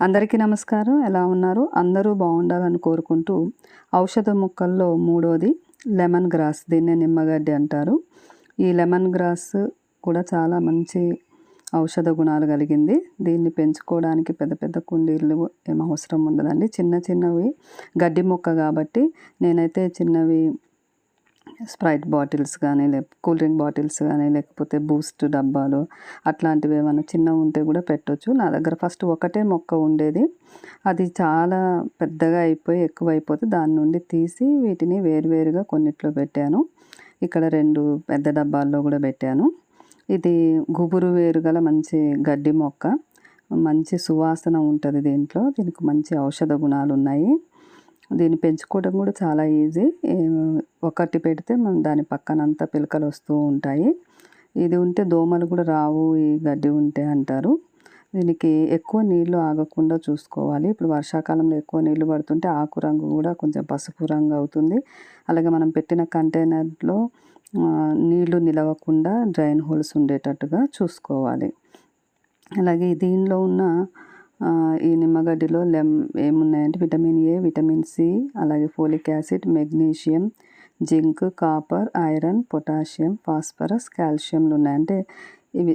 అందరికీ నమస్కారం. ఎలా ఉన్నారు? అందరూ బాగుండాలని కోరుకుంటూ ఔషధ మొక్కల్లో మూడోది లెమన్ గ్రాస్. దీన్నే నిమ్మగడ్డి అంటారు. ఈ లెమన్ గ్రాస్ కూడా చాలా మంచి ఔషధ గుణాలు కలిగింది. దీన్ని పెంచుకోవడానికి పెద్ద పెద్ద కుండీలు ఏం అవసరం ఉండదండి. చిన్న చిన్నవి గడ్డి మొక్క కాబట్టి నేనైతే చిన్నవి స్ప్రైట్ బాటిల్స్ కానీ లేక కూల్ డ్రింక్ బాటిల్స్ కానీ లేకపోతే బూస్ట్ డబ్బాలు అట్లాంటివి ఏమైనా చిన్నవి ఉంటే కూడా పెట్టవచ్చు నా దగ్గర ఫస్ట్ ఒకటే మొక్క ఉండేది. అది చాలా పెద్దగా అయిపోయి ఎక్కువ అయిపోతే దాని నుండి తీసి వీటిని వేరువేరుగా కొన్నిట్లో పెట్టాను. ఇక్కడ రెండు పెద్ద డబ్బాల్లో కూడా పెట్టాను. ఇది గుబురు వేరు గల మంచి గడ్డి మొక్క. మంచి సువాసన ఉంటుంది దీంట్లో. దీనికి మంచి ఔషధ గుణాలు ఉన్నాయి దీన్ని పెంచుకోవడం కూడా చాలా ఈజీ. ఒకటి పెడితే మనం దాని పక్కనంతా పిలకలు వస్తూ ఉంటాయి. ఇది ఉంటే దోమలు కూడా రావు ఈ గడ్డి ఉంటే అంటారు. దీనికి ఎక్కువ నీళ్ళు ఆగకుండా చూసుకోవాలి. ఇప్పుడు వర్షాకాలంలో ఎక్కువ నీళ్ళు పడుతుంటే ఆకు రంగు కూడా కొంచెం పసుపు రంగు అవుతుంది. అలాగే మనం పెట్టిన కంటైనర్లో నీళ్ళు నిలవకుండా డ్రైన్ హోల్స్ ఉండేటట్టుగా చూసుకోవాలి. అలాగే దీనిలో ఉన్న ఈ నిమ్మగడ్డిలో లెమ్ ఏమున్నాయంటే విటమిన్ ఏ విటమిన్ సి అలాగే folic acid magnesium zinc copper iron potassium phosphorus కాల్షియంలు ఉన్నాయంటే ఇవి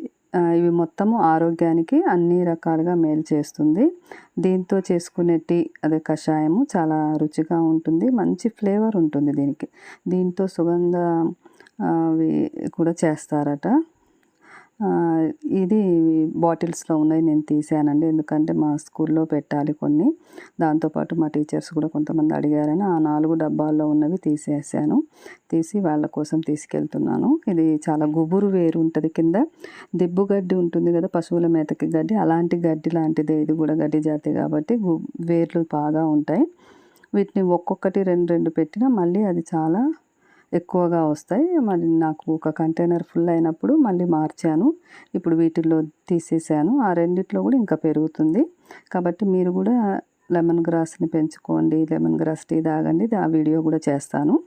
ఇవి మొత్తము ఆరోగ్యానికి అన్ని రకాలుగా మేలు చేస్తుంది. దీంతో చేసుకునే టీ అదే కషాయము చాలా రుచిగా ఉంటుంది మంచి ఫ్లేవర్ ఉంటుంది దీనికి. దీంతో సుగంధ అవి కూడా చేస్తారట. ఇది బాటిల్స్లో ఉన్నాయి నేను తీసానండి ఎందుకంటే మా స్కూల్లో పెట్టాలి కొన్ని. దాంతోపాటు మా టీచర్స్ కూడా కొంతమంది అడిగారని ఆ నాలుగు డబ్బాల్లో ఉన్నవి తీసేసాను. తీసి వాళ్ళ కోసం తీసుకెళ్తున్నాను. ఇది చాలా గుబురు వేరు ఉంటుంది. కింద దిబ్బు గడ్డి ఉంటుంది కదా పశువుల మేతకి గడ్డి. అలాంటి గడ్డి లాంటిదే. ఇది కూడా గడ్డి జాతి కాబట్టి వేర్లు బాగా ఉంటాయి. వీటిని ఒక్కొక్కటి రెండు రెండు పెట్టినా మళ్ళీ అది చాలా ఎక్కువగా వస్తాయి. మరి నాకు ఒక కంటైనర్ ఫుల్ అయినప్పుడు మళ్ళీ మార్చాను. ఇప్పుడు వీటిల్లో తీసేసాను. ఆ రెండిట్లో కూడా ఇంకా పెరుగుతుంది. కాబట్టి మీరు కూడా లెమన్ గ్రాస్ని పెంచుకోండి. లెమన్ గ్రాస్ టీ తాగండి. ఆ వీడియో కూడా చేస్తాను.